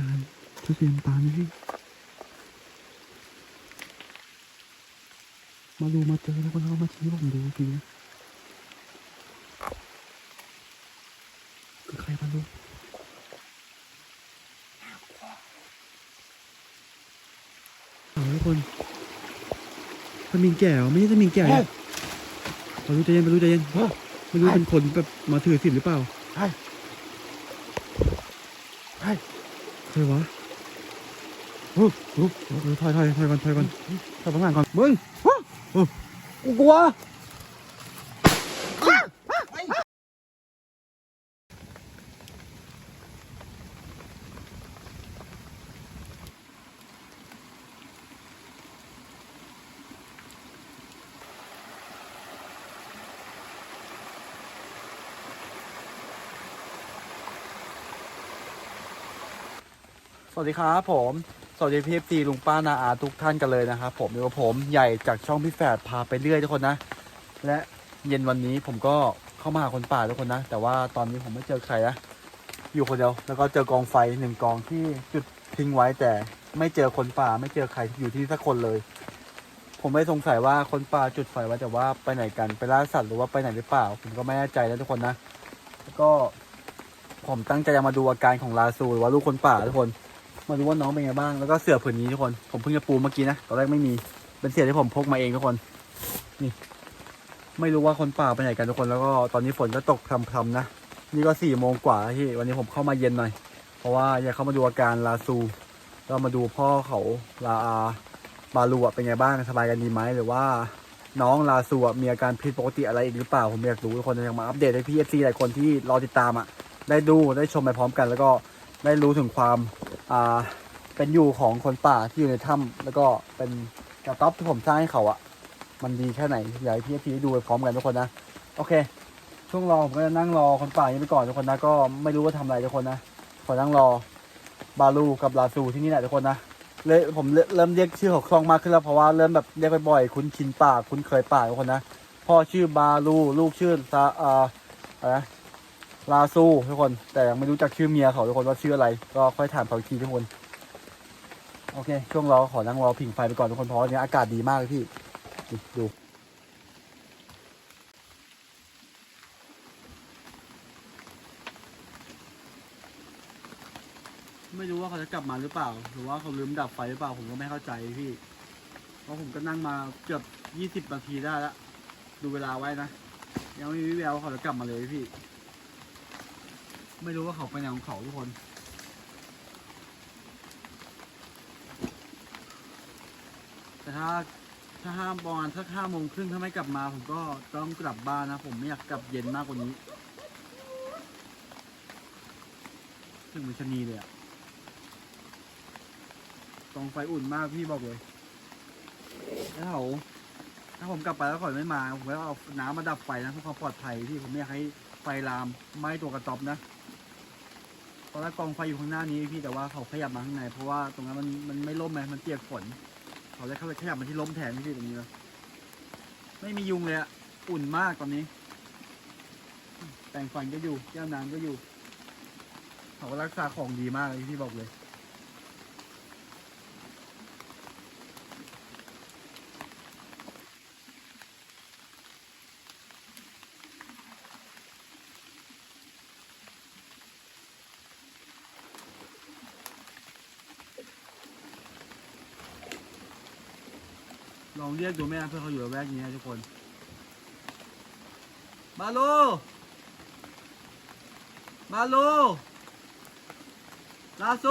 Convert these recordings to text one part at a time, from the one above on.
ตาลทุเรียนตาลนะพี่มาดูมาเจอแล้วก็เรามาชี้ผมดูทีนะคือใครมาดูเอาทุกคนสมิงแก่เหรอไม่ใช่สมิงแก่นะเรารู้ใจเย็นเรารู้ใจเย็นไม่รู้เป็นคนแบบมาถือศีลหรือเปล่า ใช่ใช่ ใค รวะเออเออเออถอยถอยถอยก่อนถอยก่อนถอยข้างหลังก่อนมึงกูกลัว วัสดีครับผม สวัสดีพี่ตีลุงป้านาอาทุกท่านกันเลยนะครับผมอยู่กับผมใหญ่จากช่องพี่แฝดพาไปเรื่อยทุกคนนะ และเย็นวันนี้ผมก็เข้ามาหาคนป่าทุกคนนะ แต่ว่าตอนนี้ผมไม่เจอใครนะอยู่คนเดียวแล้วก็เจอกองไฟหนึ่งกองที่จุดทิ้งไว้แต่ไม่เจอคนป่าไม่เจอใครอยู่ที่สักคนเลย ผมไม่สงสัยว่าคนป่าจุดไฟไว้แต่ว่าไปไหนกันไปล่าสัตว์หรือว่าไปไหนหรือเปล่า ผมก็ไม่แน่ใจนะทุกคนนะแล้วก็ผมตั้งใจจะมาดูอาการของลาซูหรือว่าลูกคนป่าทุกคน มาดูว่าน้องเป็นไงบ้าง แล้วก็เสือผืนนี้ทุกคน ผมเพิ่งจะปูเมื่อกี้นะ ตอนแรกไม่มี เป็นเสือที่ผมพกมาเองทุกคน นี่ ไม่รู้ว่าคนป่าไปไหนกันทุกคน แล้วก็ตอนนี้ฝนก็ตกพรำๆนะ นี่ก็สี่โมงกว่าที่ วันนี้ผมเข้ามาเย็นหน่อย เพราะว่าอยากเข้ามาดูอาการลาซูแล้วมาดูพ่อเขาลาอาบาลูอะเป็นไงบ้าง สบายกันดีไหมหรือว่าน้องลาซูอะมีอาการผิดปกติอะไรอีกหรือเปล่า ผมอยากรู้ทุกคนอยากมาอัปเดตให้พี่เอฟซีหลายคนที่รอติดตามอะได้ดูได้ชมไปพร้อมกันแล้วก็ ได้รู้ถึงความอ่าเป็นอยู่ของคนป่าที่อยู่ในถ้ำแล้วก็เป็นกระต๊อบที่ผมสร้างให้เขาอะมันดีแค่ไหนอยากให้พี่พีดูไปพร้อมกันทุกคนนะโอเค ช่วงรอผมก็จะนั่งรอคนป่านี้ไปก่อนทุกคนนะก็ไม่รู้ว่าทำอะไรทุกคนนะขอนั่งรอบาลูกับลาซูที่นี่แหละทุกคนนะเลยผมเริ่มเรียกชื่อเขาคล่องมากขึ้นแล้วเพราะว่าเริ่มแบบเรียกบ่อยๆคุ้นชินป่าคุ้นเคยป่าทุกคนนะพ่อชื่อบาลูลูกชื่อซาอ่าอะไร ลาซูทุกคน แต่ยังไม่รู้จักชื่อเมียเขาทุกคนว่าชื่ออะไร ก็ค่อยถามเขาอีกทีทุกคน โอเค ช่วงรอขอนั่งรอผิงไฟไปก่อนทุกคนเพราะวันนี้อากาศดีมากเลยพี่ดูไม่รู้ว่าเขาจะกลับมาหรือเปล่า หรือว่าเขาลืมดับไฟหรือเปล่าผมก็ไม่เข้าใจพี่ เพราะผมก็นั่งมาเกือบยี่สิบนาทีได้แล้ว ดูเวลาไว้นะ ยังไม่มีแววว่าเขาจะกลับมาเลยพี่ ไม่รู้ว่าเขาไปไหนของเขาทุกคน แต่ถ้าถ้าห้ามประมาณสักห้าโมงครึ่งถ้าไม่กลับมา ผมก็ต้องกลับบ้านนะ ผมไม่อยากกลับเย็นมากกว่านี้ถึงมันชะนีเลยอะกองไฟอุ่นมากพี่บอกเลยแล้วเขาถ้าผมกลับไปแล้วเขาไม่มา ผมก็เอาน้ำมาดับไฟนะเพื่อความปลอดภัยพี่ผมไม่อยากให้ไฟลามไหม้ตัวกระต๊อบนะ ตอนแรกกองไฟอยู่ข้างหน้านี้พี่แต่ว่าเขาขยับมาข้างในเพราะว่าตรงนั้นมันมันไม่ร่มไงมันเปียกฝนเขาเลยเข้าไปขยับมาที่ร่มแทนพี่ตรงนี้นะไม่มียุงเลยอะอุ่นมากตอนนี้ แต่งฟันก็อยู่แก้วน้ำก็อยู่เขารักษาของดีมากเลยพี่บอกเลย ลองเรียกดูแม่เพื่อเขาอยู่แวกนี้นะทุกคน มาโล มาโล ลาโซ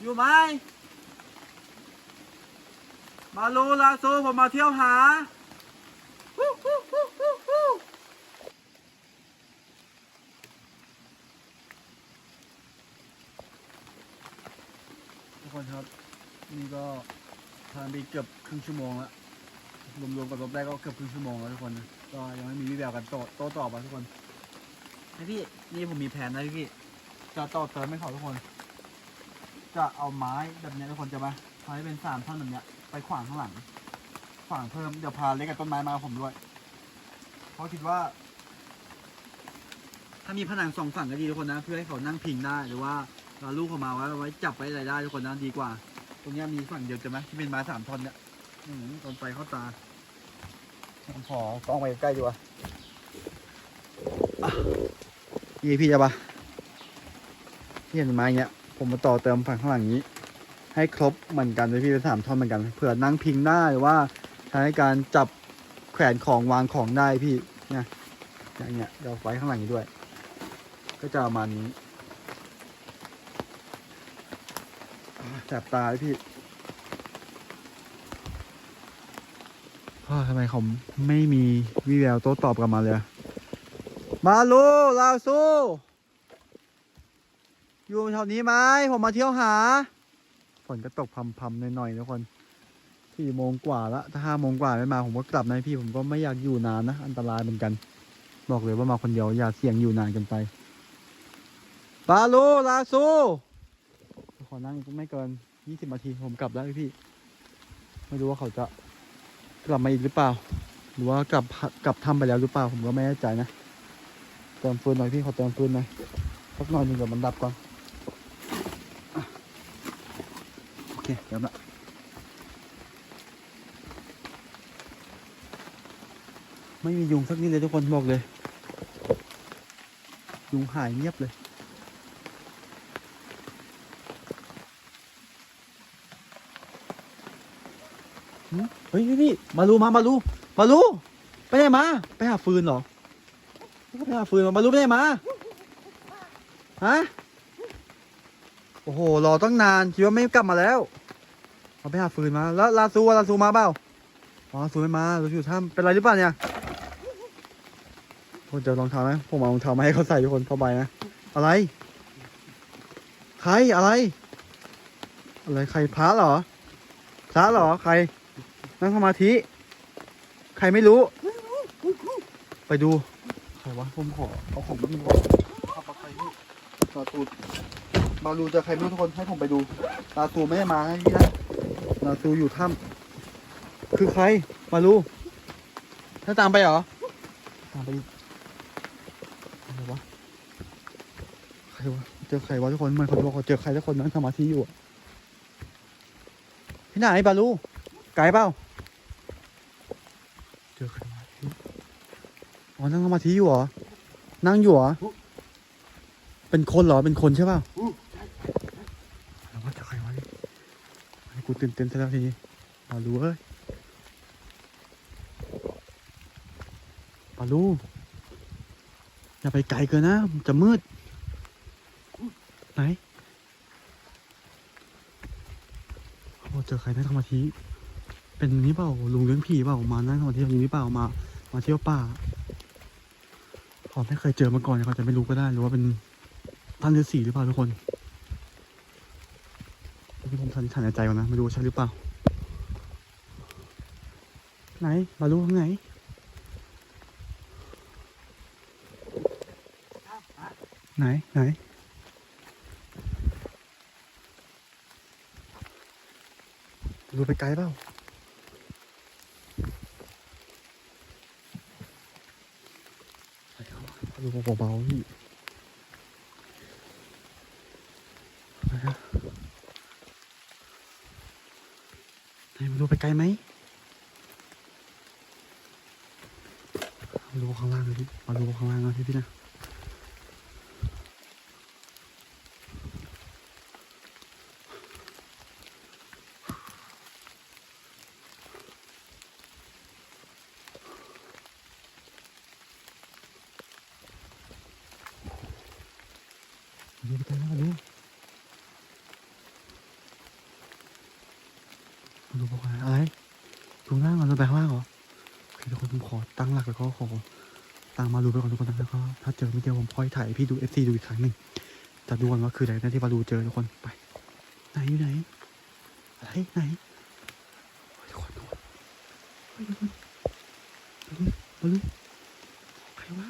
อยู่ไหม มาโล ลาโซ ผมมาเที่ยวหาทุกคนครับ นี่ก็ ผ่านไปเกือบครึ่งชั่วโมงแล้วรวมๆกับรถได้ก็เกือบครึ่งชั่วโมงแล้วทุกคนนะก็ยังไม่มีวิแววกันโต้โต้ตอบมาทุกคนไอพี่นี่ผมมีแผนนะพี่จะต่อเติมให้เขาทุกคน จะเอาไม้แบบเนี้ยทุกคนจะมาทำให้เป็นสามท่อนแบบเนี้ยไปขวางข้างหลังขวางเพิ่มเดี๋ยวพาเล็กกับต้นไม้มาผมด้วย เพราะคิดว่า ถ้ามีผนังสองฝั่งก็ดีทุกคนนะ เพื่อให้เขานั่งพิงได้หรือว่าลูกเขามาไว้ไว้จับไว้อะไรได้ทุกคนนะดีกว่า รงเนี้ยมีฝั่งเดียวใช่ไหมที่เป็นไม้สามท่อนเนี่ยอืมตอนไฟเข้าตาผมขอกล้องไปใกล้ดีกว่าอะพี่พี่จะปะพี่เห็นไม้เงี้ย ผมมาต่อเติมฝั่งข้างหลังนี้ ให้ครบเหมือนกันเลยพี่เป็นสามท่อนเหมือนกันเผื่อนั่งพิงได้หรือว่าใช้การจับแขวนของวางของได้พี่เนี่ยอย่างเงี้ยเดี๋ยวไว้ข้างหลังนี้ด้วย ก็จะประมาณนี้ อ่าแสบตาเลยพี่พ่อทำไมเขาไม่มีวิแววโต้ตอบกลับมาเลยอะมาลูลาวสู้ อยู่แถวนี้ไหมผมมาเที่ยวหา ฝนก็ตกพรำๆหน่อยๆทุกคนสี่โมงกว่าละถ้าห้าโมงกว่าไม่มาผมก็กลับนะพี่ผมก็ไม่อยากอยู่นานนะ อันตรายเหมือนกัน บอกเลยว่ามาคนเดียวอย่าเสี่ยงอยู่นานเกันไปบาลูลาซูข อนั่งไม่เกินยี่สิบนาทีผมกลับแล้วพี่ ไม่รู้ว่าเขาจะกลับมาอีกหรือเปล่า หรือว่ากลับกลับทำไปแล้วหรือเปล่า ผมก็ไม่แน่ใจนะเติมฟืนหน่อยพี่ขอเติมฟืนหน่อยสักหน่อยหนึ่งเดี๋ยวมันดับก่อนโอเคเดี๋ยวละไม่มียุงสักนิดเลยทุกคนบอกเลย ยุงหายเงียบเลย เฮ้ยพี่พี่มาลูมามาลูมาลูไปไหนมา ไปหาฟืนเหรอไปหาฟืนเหรอมาลูไปไหนมาฮะโอ้โหรอตั้งนานคิดว่าไม่กลับมาแล้วเอาไปหาฟืนมา แล้วลาซูลาซูมาเปล่าอ๋อลาซูไม่มาเราอยู่ถ้ำเป็นไรหรือเปล่าเนี่ยคนเจอรองเท้าไหมผมเอารองเท้ามาให้เขาใส่ทุกคนเข้าไปนะอะไร ใครอะไร อะไรใครพระเหรอพระเหรอใคร นั่งสมาธิ ใครไม่รู้ ไปดู ใครวะผมขอเอาของมันก่อนขับมาใครนี่ลาตูบาลูจะใครไม่รู้ทุกคนให้ผมไปดูลาตูไม่ได้มาให้พี่นะลาตูอยู่ถ้ำคือใครบาลูถ้าตามไปเหรอ ตามไปอะไรวะใครวะเจอใครวะทุกคนเหมือนเขาบอกเขาเจอใครสักคนนั่งสมาธิอยู่อะที่ไหนบาลูไกลเปล่า เจอใครวะอ๋อ นั่งสมาธิอยู่เหรอ นั่งอยู่เหรอ เป็นคนเหรอ เป็นคนใช่ป่าแล้วว่าจะใครวะนี่กูตื่นเต้นซะแล้วทีนี้ปาลูเอ้ยปาลู อย่าไปไกลเกินนะ จะมืด ไหนโอ้เจอใครนั่งสมาธิเป็นนี้เปล่าลุงเลี้ยงผีเปล่ามานั่งสมาธิอย่างนี้เปล่ามา มาเที่ยวป่า เขาไม่เคยเจอมาก่อนเขาจะไม่รู้ก็ได้หรือว่าเป็นท่านฤาษีหรือเปล่าทุกคนผมสันนิษฐานในใจก่อนนะไม่รู้ใช่หรือเปล่า ไหนมารู้ข้างไหนไหน ไหน ดูไปไกลเปล่า ไป เอาดูเบาๆพี่ไหนมาดูไปไกลไหมมาดูข้างล่างเลยพี่มาดูข้างล่างนะพี่พี่นะมาดูไปไกลแล้วมาดู มาดูบอกว่าอะไร ดูล่างก่อนเราไปข้างล่างเหรอโอเคทุกคนผมขอตั้งหลักแล้วก็ขอตามมาดูไปก่อนทุกคนแล้วก็ถ้าเจอไม่เจอผมพอยถ่ายพี่ดูเอฟซีดูอีกครั้งหนึ่งจะดูกันว่าคืออะไรนะที่มาดูเจอทุกคนไป ไหนอยู่ไหนอะไรไหนทุกคนทุกคนทุกคนมาดูมาดูใครวะ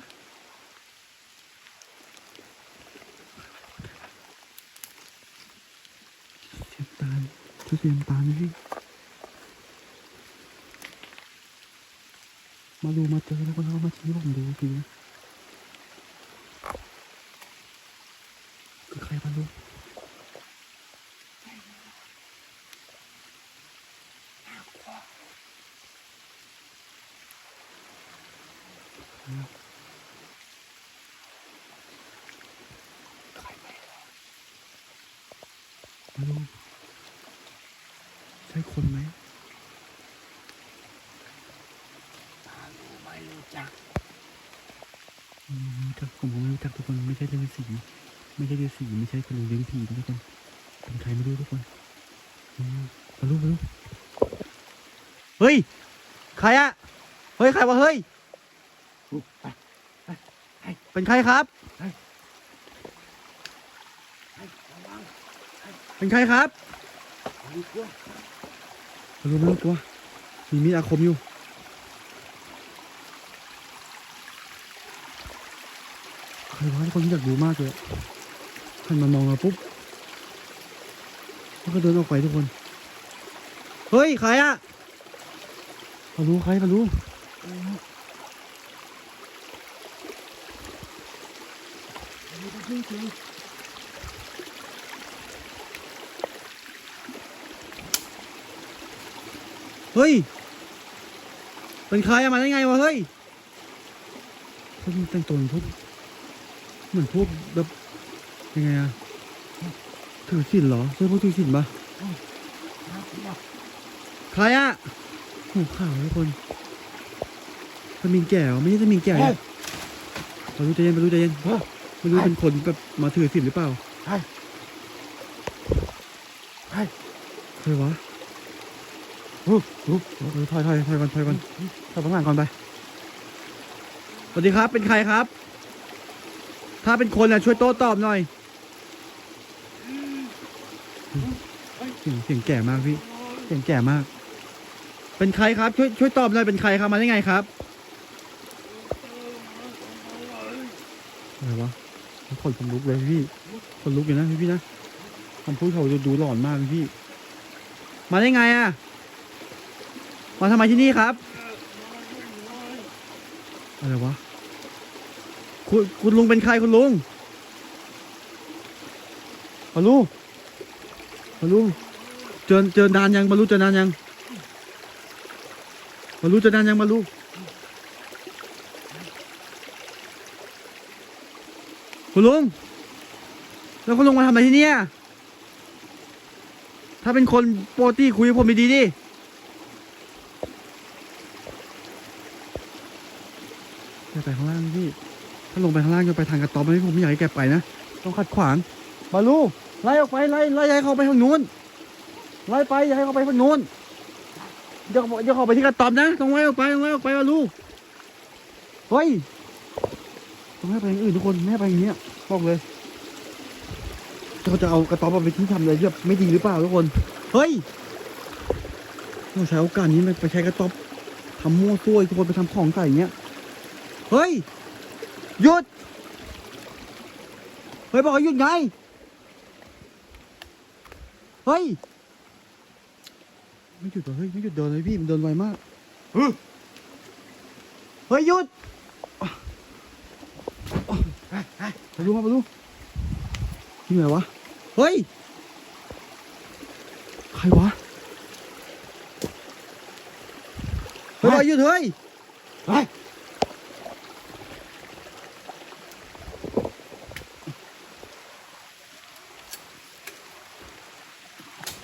เสียงตาลที่เสียงตาลนี่ มาดูมาเจอแล้วก็เามาชี้ผมดูทีคือใครมาดูมาดูใช่คนไหม รู้จักผมก็ไม่รู้จักทุกคนไม่ใช่ฤาษีไม่ใช่ฤาษีไม่ใช่คนเลี้ยงผีนะทุกคนเป็นใครไม่รู้ทุกคนอืมมาดูมาดูเฮ้ยใครอะเฮ้ยใครวะเฮ้ยไปเป็นใครครับไประวังเป็นใครครับมีกลัวมาดูมาดูตัวมีมีดอาคมอยู่ ใครวะทุกคนอยากดูมากเลยหันมามองเราปุ๊บแล้วก็เดินออกไปทุกคน เฮ้ย ใครอะมารู้ใครมารู้เฮ้ย เป็นใครอะมาได้ไงวะเฮ้ยพวกมันแต่งตัวเหมือนพวก เหมือนพวกแบบยังไงอะถือศีลเหรอใช่พวกถือศีลปะๆน่ากลัวใครอะหูขาวทุกคนตะมิงแก่เหรอไม่ใช่ตะมิงแก่เนี่ยมารู้ใจเย็นมารู้ใจเย็นเฮ้ยไม่รู้เป็นคนแบบมาถือศีลหรือเปล่าเฮ้ยเฮ้ยใครวะอู้อู้เออถอยถอยถอยก่อนถอยก่อนถอยข้างหลังก่อนไปสวัสดีครับ เป็นใครครับ ถ้าเป็นคนอะช่วยโต้ตอบหน่อยเสียงเสียงแก่มากพี่ เสียงแก่มาก เป็นใครครับ ช่วยช่วยตอบหน่อยเป็นใครครับมาได้ไงครับอะไรวะคนผมลุกเลยพี่คนลุกอยู่นะพี่พี่นะคำพูดเขาดูดูหลอนมากพี่ มาได้ไงอะมาทำไมที่นี่ครับ อะไรวะ คุณคุณลุงเป็นใครคุณลุงมาลูมาลูเจอเจอนานยังมาลูเจอนานยังมาลูเจอนานยังมาลูคุณลุงแล้วคุณลุงมาทำอะไรที่เนี่ยถ้าเป็นคนโปกติคุยกับผมดีๆดิไปข้างล่างพี่ ถ้าลงไปข้างล่างจะไปทางกระต๊อบไหมผมไม่อยากให้แกไปนะ ต้องขัดขวาง บาลูไล่ออกไปไล่ไล่ให้เขาไปทางนู้น ไล่ไปอย่าให้เขาไปทางนู้นอย่าอย่าเขาไปที่กระต๊อบนะ ต้องไล่ออกไปต้องไล่ออกไปบาลูเฮ้ยต้องให้ไปอย่างอื่นทุกคนไม่ไปอย่างเนี้ยบอกเลยเขาจะเอากระต๊อบไปที่ทำอะไรที่แบบไม่ดีหรือเปล่าทุกคน เฮ้ยเราใช้โอกาสนี้ไปใช้กระต๊อบทำมั่วซั่วทุกคนไปทำของใส่อย่างเงี้ย เฮ้ย หยุดเฮ้ยบอกให้หยุดไง เฮ้ย ไม่หยุดเหรอเฮ้ยไม่หยุดเดินเลยพี่มันเดินไวมาก เฮ้ยหยุดมาดูมามาดูที่ไหนวะ เฮ้ย ใครวะเฮ้ยบอกให้หยุดเฮ้ย เฮ้ย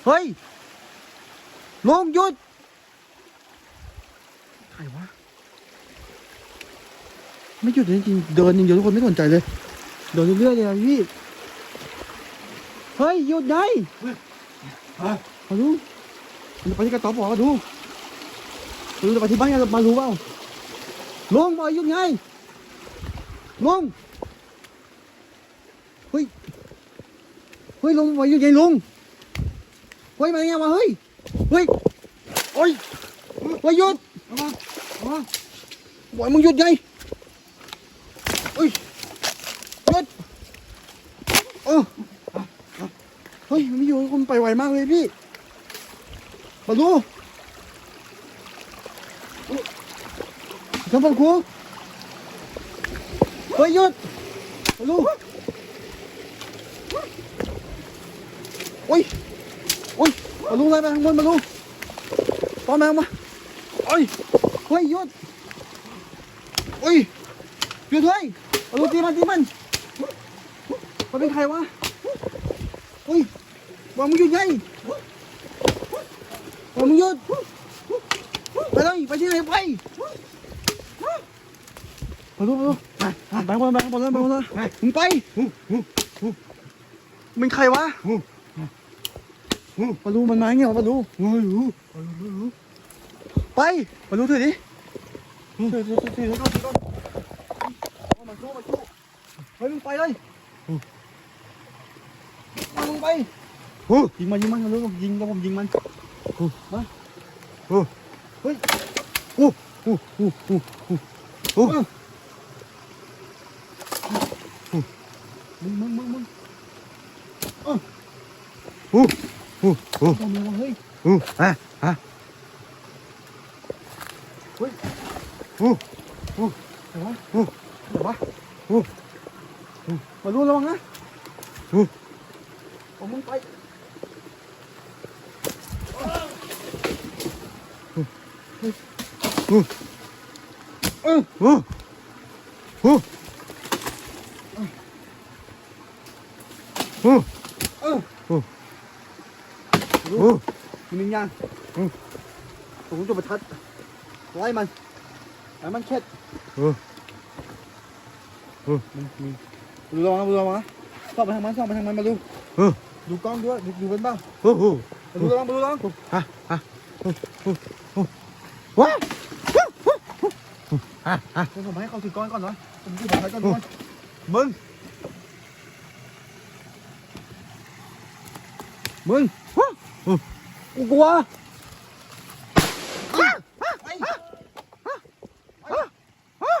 เฮ้ยลงหยุดใครวะไม่หยุดเลยจริงๆเดินอย่างเดียวทุกคนไม่สนใจเลย เดินเรื่อยๆเลยอะพี่เฮ้ยหยุดไงเฮ้มาดูมันไปที่กระต๊อบบอกมาดูมาดูจะไปที่บ้านกันมาดูเปล่าลงบอกหยุดไงลงเฮ้ยเฮ้ยลงบอกให้หยุดไงลุง เฮ้ยมาไงวะเฮ้ยเฮ้ยโอ้ยเฮ้ยหยุดระวังระวังบอกมึงหยุดไงเฮ้ยหยุดเออเฮ้ยมันไม่อยู่คนไปไวมากเลยพี่มาดูทำปันครูเฮ้ยหยุดมาดูโอ้ย อ้ยมาดูอะไรไปข้างบนมาดูป้อนมามาโอ้ยเฮ้ยยุดโอ้ยหยุดเฮ้ยเอาลูกตีมันตีมันมันเป็นใครวะเฮ้ยบอกมึงหยุดไงบอกมึงหยุดไปเลยไปที่ไหนไปไปลูกไปลูกไปไปบนไปบนเลยไปบนเลยมึงไปมึงใครวะ ปลาลูมันมาเงี้ยเหรอปลาลูไม่รู้ไปปลาลูถือดิถือถือถือถือก่อนถือก่อนเอามาสู้มาสู้เฮ้ยมึงไปเลยมามึงไปโอ้ยิงมันยิงมันรู้ยิงแล้วผมยิงมันมาโอ้โอ้โอ้โอ้โอ้โอ้มึงมึงมึงมึงโอ้โอ้โอ้ทำอะไรวะเฮ้ยโอ้ฮะฮะเฮ้ยโอ้เดี๋ยววะโอ้เดี๋ยววะโอ้มาลุ้นระวังนะโอ้เอามึงไปเออโอ้โอ้โอ้ เออ โอ้ รู้ โอ้ มีวิญญาณอืม ผมจุดประทัดไล่มันไล่มันเช็ดโอ้มันมีดูระวังนะดูระวังนะส่องไปทางมันส่องไปทางมันมาดูโอ้ดูกล้องด้วยดูดูเป็นบ้างโอ้โอ้มาดูระวังมาดูระวังฮะฮะโอ้โอ้โอ้ว้าฮะฮะเดี๋ยวผมให้เขาถือก้อนก่อนเนาะผมจุดประทัดก่อนทุกคนมึงมึง กูกลัวไปไป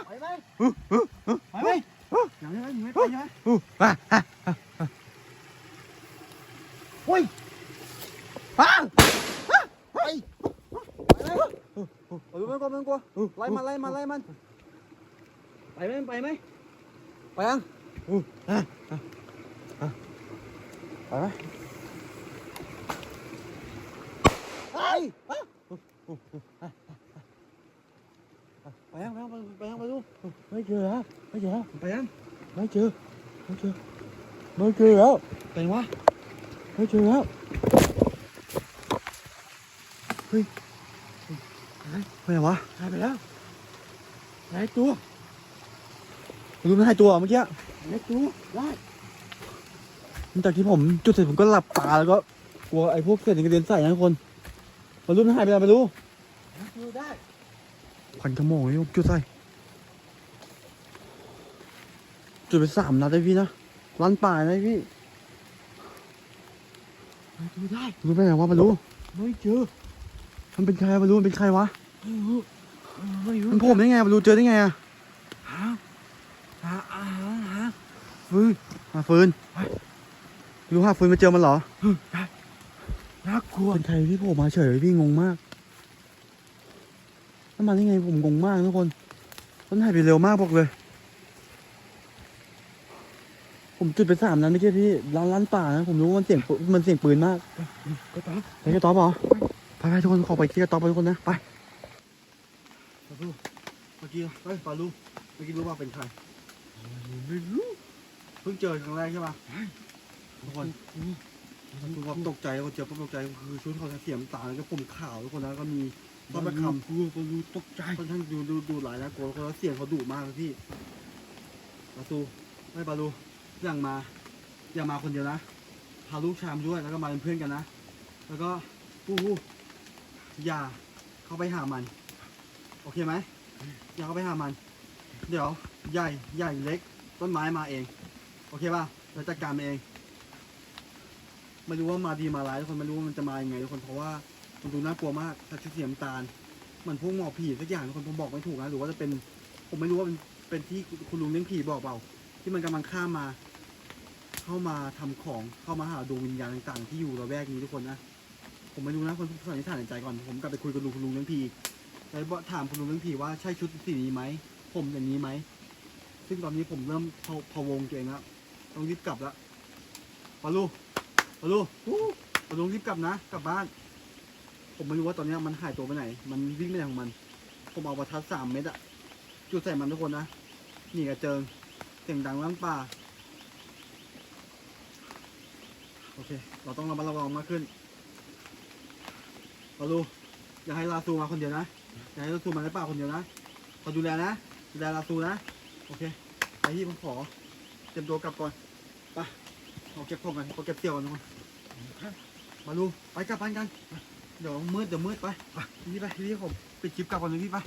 ไปไหมไปไหมยังไงยังไม่ไปใช่ไหมโอ้ฮะฮะเฮ้ยป้าไปไปเลยเอาดูมันก่อนมันกลัวไล่มันไล่มันไล่มันไปไหมไปไหมไปยังโอ้ฮะไปไหม ไปยังไปยังไปยังไปดูไม่เจอแล้วไม่เจอแล้วไปยังไม่เจอไม่เจอไม่เจอแล้วไปวะไม่เจอแล้วเฮ้ยไปยังวะหายไปแล้วหายตัวดูมันหายตัวเมื่อกี้หายตัวได้จากที่ผมจุดเสร็จผมก็หลับตาแล้วก็กลัวไอ้พวกเศษกระเด็นใส่นะทุกคน มารู้มันหายไปไหนไม่รู้หายตัวได้ควันขโมงนี่ผมจุดใส่จุดไปสามนัดเลยพี่นะร้านป่านะพี่หายตัวได้รู้ไปไหนวะไม่รู้ไม่เจอ มันเป็นใครไม่รู้มันเป็นใครวะไม่รู้ไม่รู้มันโผมได้ไงไม่รู้เจอได้ไงอะหาหาหาหาเฮ้ยหาฟืนรู้หาฟืนมาเจอมันเหรอ น่ากลัวเป็นใครที่โผล่มาเฉยพี่งงมากมันมาได้ไงผมงงมากทุกคน มันหายไปเร็วมากบอกเลย ผมจุดไปสามนัดเมื่อกี้พี่ร้านร้านป่านะผมรู้ว่ามันเสียงปืนมันเสียงปืนมากก็ตามไปกระต๊อบเหรอไปไปทุกคนขอไปที่กระต๊อบไปทุกคนนะไปปาลูเมื่อกี้เฮ้ยปาลูเมื่อกี้รู้ว่าเป็นใครไม่รู้เพิ่งเจอครั้งแรกใช่ปะทุกคน ทุกคนตกใจพอเจอปุ๊บตกใจคือชุดเขาเสียมตาแล้วก็ผมขาวทุกคนนะก็มีต้นมะขามกลัวก็รู้ตกใจค่อนข้างดูดูดูหลายนะกลัวคนแล้วเสียงเขาดุมากเลยพี่ปาตูไม่ปาลูอย่างมาอย่ามาคนเดียวนะพาลูกชามด้วยแล้วก็มาเป็นเพื่อนกันนะแล้วก็ปู้อย่าเข้าไปหามัน โอเคไหมอย่าเข้าไปหามัน เดี๋ยวใหญ่ใหญ่เล็ก ต้นไม้มาเอง โอเคป่ะเราจัดการมันเอง ไม่รู้ว่ามาดีมาร้ายทุกคนไม่รู้ว่ามันจะมายังไงทุกคนเพราะว่ามันดูน่ากลัวมากถ้าชุดสีน้ำตาลเหมันพวกหมอผีสักอย่างทุกคนผมบอกไม่ถูกนะหรือว่าจะเป็น ผมไม่รู้ว่าเป็นเป็นที่คุณลุงเลี้ยงผีบอกเปล่าที่มันกำลังข้ามมา เข้ามาทำของเข้ามาหาดวงวิญญาณต่างๆ ที่อยู่ระแวกนี้ทุกคนนะผมไม่รู้นะคนสันนิษฐานในใจก่อนผมกลับไปคุยกับลุงคุณลุงเลี้ยงผีแล้วบอกถามคุณลุงเลี้ยงผีว่าใช่ชุดสีนี้ไหมผมอย่างนี้ไหมซึ่งตอนนี้ผมเริ่มพะพะวงตัวเองแล้วต้องรีบกลับล้วปาลูปาลูปาลูรีบกลับนะ กลับบ้าน ผมไม่รู้ว่าตอนนี้มันหายตัวไปไหน มันวิ่งไปไหนของมัน ผมเอาประทัดสามเม็ดอะจุดใส่มันทุกคนนะหนีกระเจิงเสียงดังลั่นป่า โอเค เราต้องระมัดระวังมากขึ้นเราดูอย่าให้ลาซูมาคนเดียวนะ อย่าให้ลาซูมาในป่าคนเดียวนะขอดูแลนะ ดูแลลาซูนะ โอเค ไปที่ผมขอ เตรียมตัวกลับก่อน ไป เอาเก็บของกันเอาเก็บเสี่ยวกันทุกคนมาลูไปกลับบ้านกัน เดี๋ยวมืดเดี๋ยวมืดไปไปพี่ไปพี่ผมปิดคลิปกลับก่อนเลยพี่ไป